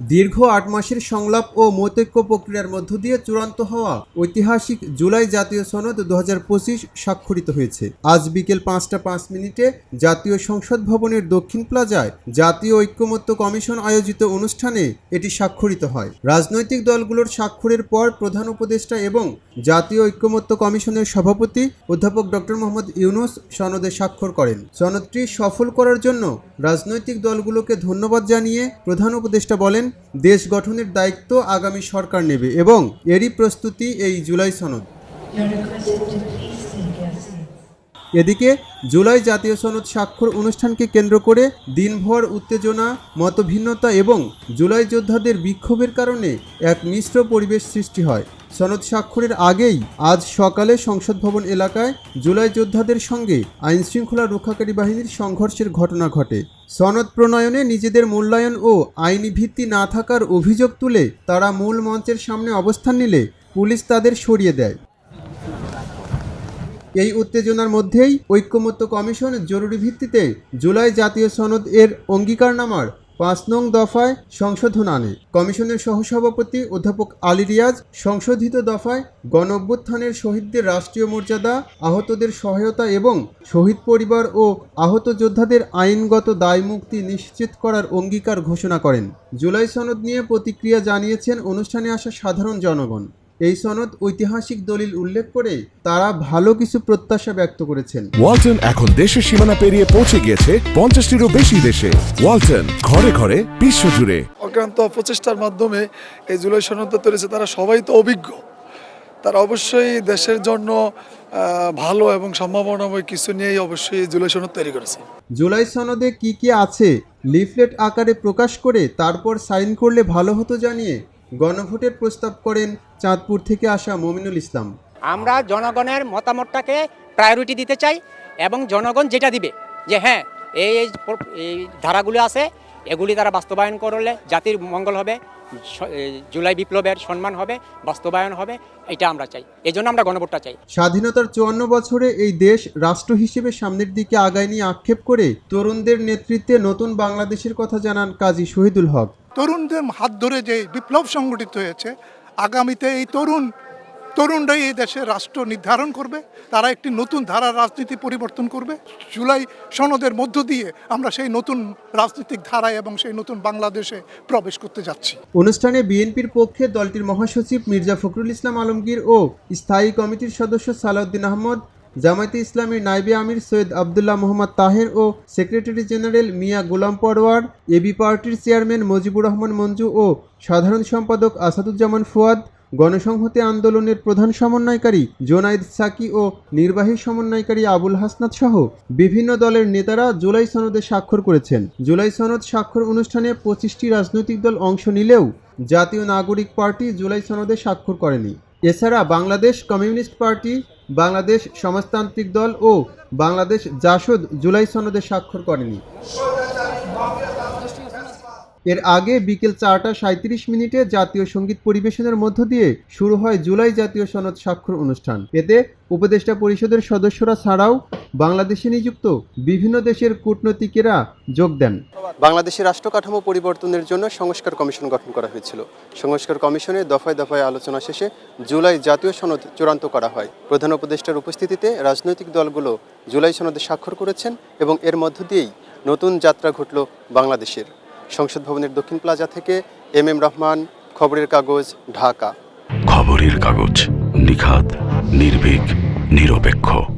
দীর্ঘ আট মাসের সংলাপ ও মতৈক্য প্রক্রিয়ার মধ্য দিয়ে চূড়ান্ত হওয়া ঐতিহাসিক জুলাই জাতীয় সনদ দু পঁচিশ স্বাক্ষরিত হয়েছে। আজ বিকেল পাঁচটা পাঁচ মিনিটে জাতীয় সংসদ ভবনের দক্ষিণ প্লাজায় জাতীয় ঐক্যমত্য কমিশন আয়োজিত অনুষ্ঠানে এটি স্বাক্ষরিত হয়। রাজনৈতিক দলগুলোর স্বাক্ষরের পর প্রধান উপদেষ্টা এবং জাতীয় ঐক্যমত্য কমিশনের সভাপতি অধ্যাপক ডক্টর মোহাম্মদ ইউনুস সনদে স্বাক্ষর করেন। সনদটি সফল করার জন্য রাজনৈতিক দলগুলোকে ধন্যবাদ জানিয়ে প্রধান উপদেষ্টা বলেন দেশ গঠনের দায়িত্ব আগামী সরকার নেবে এবং এরই প্রস্তুতি এই জুলাই সনদ. এদিকে জুলাই জাতীয় সনদ স্বাক্ষর অনুষ্ঠানকে কেন্দ্র করে দিনভর উত্তেজনা, মতভিন্নতা এবং জুলাই যোদ্ধাদের বিক্ষোভের কারণে এক মিশ্র পরিবেশ সৃষ্টি হয় সনদ স্বাক্ষরের আগেই আজ সকালে সংসদ ভবন এলাকায় জুলাই যোদ্ধাদের সঙ্গে আইনশৃঙ্খলা রক্ষাকারী বাহিনীর সংঘর্ষের ঘটনা ঘটে। সনদ প্রণয়নে নিজেদের মূল্যায়ন ও আইনি ভিত্তি না থাকার অভিযোগ তুলে তারা মূল মঞ্চের সামনে অবস্থান নিলে পুলিশ তাদের সরিয়ে দেয়। এই উত্তেজনার মধ্যেই ঐক্যমত্য কমিশন জরুরি ভিত্তিতে জুলাই জাতীয় সনদ এর অঙ্গীকারনামার পাঁচ নং দফায় সংশোধন আনে কমিশনের সহসভাপতি অধ্যাপক আলী রিয়াজ সংশোধিত দফায় গণ অভ্যুত্থানের শহীদদের রাষ্ট্রীয় মর্যাদা, আহতদের সহায়তা এবং শহীদ পরিবার ও আহত যোদ্ধাদের আইনগত দায়মুক্তি নিশ্চিত করার অঙ্গীকার ঘোষণা করেন। জুলাই সনদ নিয়ে প্রতিক্রিয়া জানিয়েছেন অনুষ্ঠানে আসা সাধারণ জনগণ। এই সনদ ঐতিহাসিক দলিল উল্লেখ করে তারা ভালো কিছু প্রত্যাশা ব্যক্ত করেছেন। ওয়ালটন এখন দেশের সীমানা পেরিয়ে পৌঁছে গিয়েছে পঞ্চাশটিরও বেশি দেশে। ওয়ালটন ঘরে ঘরে বিশ্বজুড়ে। অক্রান্ত প্রচেষ্টার মাধ্যমে এই জুলাই সনদ তৈরিছে তারা সবাই তো অভিজ্ঞ। তারা অবশ্যই দেশের জন্য ভালো এবং সম্ভাবনাময় কিছু নিয়েই অবশ্যই জুলাই সনদ তৈরি করেছে। জুলাই সনদে কি কি আছে লিফলেট আকারে প্রকাশ করে তারপর সাইন করলে ভালো হতো জানিয়ে গণভোটের প্রস্তাব করেন চাঁদপুর থেকে আসা মমিনুল ইসলাম। আমরা জনগণের মতামতটাকে প্রায়োরিটি দিতে চাই এবং জনগণ যেটা দিবে যে হ্যাঁ এই এই ধারাগুলো আছে এগুলি তারা বাস্তবায়ন করলে জাতির মঙ্গল হবে জুলাই বিপ্লবের সম্মান হবে বাস্তবায়ন হবে এটা আমরা চাই। এই জন্য আমরা গণভোটটা চাই। স্বাধীনতার চুয়ান্ন বছরে এই দেশ রাষ্ট্র হিসেবে সামনের দিকে আগায় নিয়ে আক্ষেপ করে তরুণদের নেতৃত্বে নতুন বাংলাদেশের কথা জানান কাজী শহীদুল হক। তরুণদের হাত ধরে যে বিপ্লব সংগঠিত হয়েছে আগামীতে এই তরুণ, তরুণরাই এই দেশের রাষ্ট্র নির্ধারণ করবে, তারা একটি নতুন ধারার রাজনীতি পরিবর্তন করবে। জুলাই সনদের মধ্য দিয়ে আমরা সেই নতুন রাজনৈতিক ধারায় এবং সেই নতুন বাংলাদেশে প্রবেশ করতে যাচ্ছি। অনুষ্ঠানে বিএনপির পক্ষে দলটির মহাসচিব মির্জা ফখরুল ইসলাম আলমগীর ও স্থায়ী কমিটির সদস্য সালাউদ্দিন আহমদ জামায়াতে ইসলামীর নাইবে আমির সৈয়দ আবদুল্লাহ মোহাম্মদ তাহের ও secretary general Mia Golam Parwar AB পার্টির চেয়ারম্যান মুজিবুর রহমান মঞ্জু ও সাধারণ সম্পাদক আসাদুজ্জামান ফুয়াদ, গণসংহতি আন্দোলনের প্রধান সমন্বয়কারী জোনাইদ সাকি ও নির্বাহী সমন্বয়কারী আবুল হাসনাত সহ বিভিন্ন দলের নেতারা জুলাই সনদে স্বাক্ষর করেছেন। জুলাই সনদ স্বাক্ষর অনুষ্ঠানে পঁচিশটি রাজনৈতিক দল অংশ নিলেও জাতীয় নাগরিক পার্টি জুলাই সনদে স্বাক্ষর করেনি। এছাড়া বাংলাদেশ কমিউনিস্ট পার্টি বাংলাদেশ সমাজতান্ত্রিক দল ও বাংলাদেশ জাসদ জুলাই সনদে স্বাক্ষর করেনি। এর আগে বিকেল চারটা সাঁত্রিশ মিনিটে জাতীয় সংগীত পরিবেশনের মধ্য দিয়ে শুরু হয় জুলাই জাতীয় সনদ স্বাক্ষর অনুষ্ঠান। এতে উপদেষ্টা পরিষদের সদস্যরা ছাড়াও বাংলাদেশে নিযুক্ত বিভিন্ন দেশের কূটনীতিকেরা যোগ দেন। বাংলাদেশের রাষ্ট্র কাঠামো পরিবর্তনের জন্য সংস্কার কমিশন গঠন করা হয়েছিল। সংস্কার কমিশনে দফায় দফায় আলোচনা শেষে জুলাই জাতীয় সনদ চূড়ান্ত করা হয়। প্রধান উপদেষ্টার উপস্থিতিতে রাজনৈতিক দলগুলো জুলাই সনদে স্বাক্ষর করেছেন এবং এর মধ্য দিয়েই নতুন যাত্রা ঘটল বাংলাদেশের। সংসদ ভবনের দক্ষিণ প্লাজা থেকে এম এম রহমান, খবরের কাগজ, ঢাকা। খবরের কাগজ, নিখাত, নির্ভীক, নিরপেক্ষ।